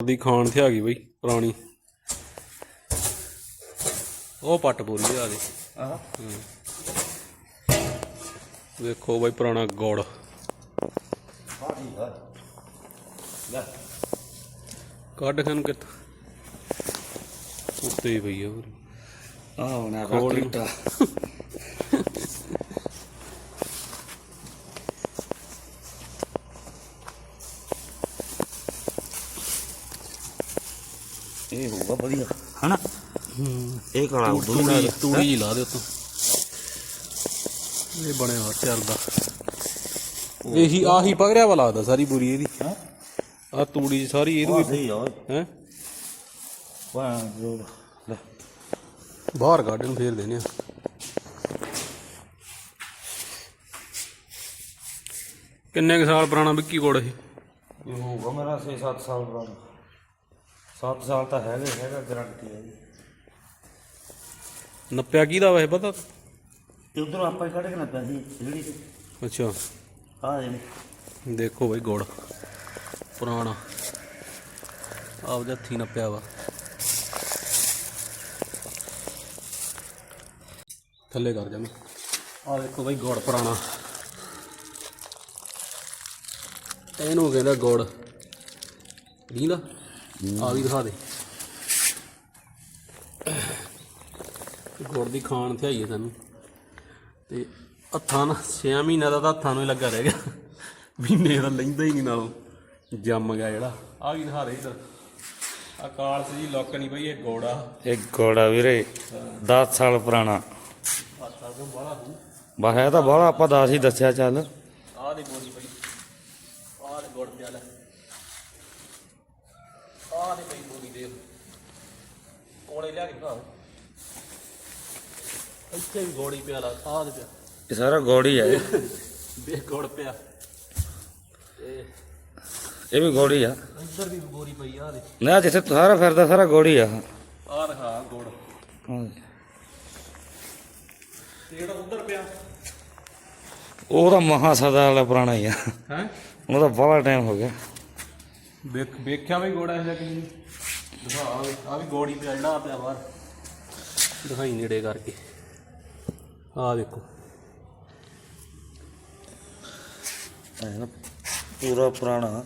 ਦੀ ਖਾਣ ਤੇ ਆ ਗਈ ਬਈ ਪੁਰਾਣੀ। ਉਹ ਪੱਟ ਬੋਲੀ ਆ ਦੇ ਆਹ। ਵੇਖੋ ਬਈ ਪੁਰਾਣਾ ਗੁੜ। ਹਾਂ ਠੀਕ ਆ ਲੈ। ਕੱਢ ਖਾਨ ਕਿੱਥ ਉੱਤੇ ਹੀ ਪਈ ਆ ਪੂਰੀ। ਆਹ ਹੁਣ ਖੋਲ ਇਹ ਹੋਊਗਾ ਵਧੀਆ। ਹਨਾ? ਇਹ ਕਾਲਾ ਉਦੋਂ ਤੂੜੀ ਲਾ ਦੇ ਉੱਤੋਂ। ਇਹ ਬਣਿਆ ਹੋਇਆ ਚੱਲਦਾ ਇਹੀ ਆਹੀ ਪਗੜਿਆ ਵਾ ਲੱਗਦਾ ਸਾਰੀ ਬੁਰੀ ਇਹਦੀ। ਹਾਂ? ਆ ਤੂੜੀ ਸਾਰੀ ਇਹਦੀ ਸਹੀ ਆ ਹੈ? ਵਾਹ ਜੋ। ਲੈ। ਬਾਹਰ ਕੱਢ ਨੂੰ ਫੇਰ ਦੇਨੇ ਆ। ਕਿੰਨੇ ਕੁ ਸਾਲ ਪੁਰਾਣਾ ਵਿੱਕੀ ਇਹ ਇਹ ਹੋਊਗਾ ਮੇਰਾ 6-7 ਸਾਲ ਪੁਰਾਣਾ। 7 ਸਾਲ ਤਾਂ ਹੈਗਾ ਹੈਗਾ ਗਰੰਟੀ ਹੈ ਜੀ। ਨੱਪਿਆ ਕਿਹਦਾ ਵਾ ਇਹ ਪਤਾ? ਤੇ ਉਧਰੋਂ ਆਪਾਂ ਹੀ ਕੱਢ ਕੇ ਨਾ ਪੈਸੀ ਜਿਹੜੀ ਅੱਛਾ। ਆ ਦੇ ਦੇਖੋ ਬਈ ਗੁੜ ਪੁਰਾਣਾ। ਆਪਦੇ ਹੱਥੀ ਨੱਪਿਆ ਵਾ। ਥੱਲੇ ਕਰ ਜਾ ਮੈਂ। ਆ ਦੇਖੋ ਬਈ ਗੁੜ ਪੁਰਾਣਾ। ਇਹਨੂੰ ਕਹਿੰਦਾ ਗੁੜ। ਨੀਂਦਾ ਆ ਵੀ ਦਿਖਾ ਦੇ। ਗੁੜ ਦੀ ਖਾਣ ਤੇ ਆਈਏ ਸਾਨੂੰ ਤੇ ਹੱਥਾਂ ਨਾਲ 6 ਮਹੀਨਿਆਂ ਦਾ ਤਾਂ ਹੱਥਾਂ ਨੂੰ ਹੀ ਲੱਗਾ ਰਹਿ ਗਿਆ। ਮਹੀਨੇ ਦਾ ਲੈਂਦਾ ਹੀ ਨਹੀਂ ਨਾਲੋਂ ਜੰਮ ਗਿਆ ਜਿਹੜਾ। ਆ ਵੀ ਦਿਖਾ ਦੇ ਇੱਧਰ। ਆ ਕਾਲਸ ਜੀ ਲੁੱਕ ਨਹੀਂ ਬਈ ਇਹ ਗੋੜਾ ਇਹ ਗੋੜਾ ਵੀਰੇ 10 ਸਾਲ ਪੁਰਾਣਾ। ਹੱਥਾਂ ਤੋਂ ਬਾਹਲਾ ਹੂ ਬਸ ਇਹ ਤਾਂ ਬਾਹਲਾ ਆਪਾਂ 10 ਹੀ ਦੱਸਿਆ ਚੱਲ। ਆ ਦੇ ਬੋਲੀ ਬਈ। ਆ ਦੇ ਗੁੜ ਪਿਆ ਦੇ ਬਈ ਬੋਲੀ ਦੇ ਕੋਲੇ ਲਿਆ ਕੇ ਦਿਖਾ ਇੱਥੇ ਵੀ ਗੋੜੀ ਪਿਆ ਲਾ ਆ ਦੇ ਪਿਆ। ਇਹ ਸਾਰਾ ਗੋੜੀ ਹੈ ਦੇਖ ਗੁੜ ਪਿਆ। ਇਹ ਇਹ ਵੀ ਗੋੜੀ ਆ। ਇੱਧਰ ਵੀ ਬੋਰੀ ਪਈ ਆ ਦੇ ਨਾ ਜਿੱਥੇ ਸਾਰਾ ਫਿਰਦਾ ਸਾਰਾ ਗੋੜੀ ਆ। ਆ ਦਿਖਾ ਗੁੜ। ਹਾਂ। ਤੇ ਜਿਹੜਾ ਉੱਧਰ ਪਿਆ। ਉਹ ਤਾਂ ਮਹਾ ਸਦਾ ਵਾਲਾ ਪੁਰਾਣਾ ਹੀ ਆ। ਹੈ? ਉਹਦਾ ਬਾਹਲਾ ਟਾਈਮ ਹੋ ਗਿਆ। ਵੇਖ ਵੇਖਿਆ ਵੀ ਗੋੜਾ ਹੈ ਕਿ ਦਿਖਾ ਆ ਵੀ ਗੋੜੀ ਪਿਆ ਜਿਹੜਾ ਆ ਪਿਆ ਬਾਹਰ। ਦਿਖਾਈ ਨੇੜੇ ਕਰਕੇ। ਆ ਦੇਖੋ ਇਹ ਨਾ ਪੂਰਾ ਪੁਰਾਣਾ।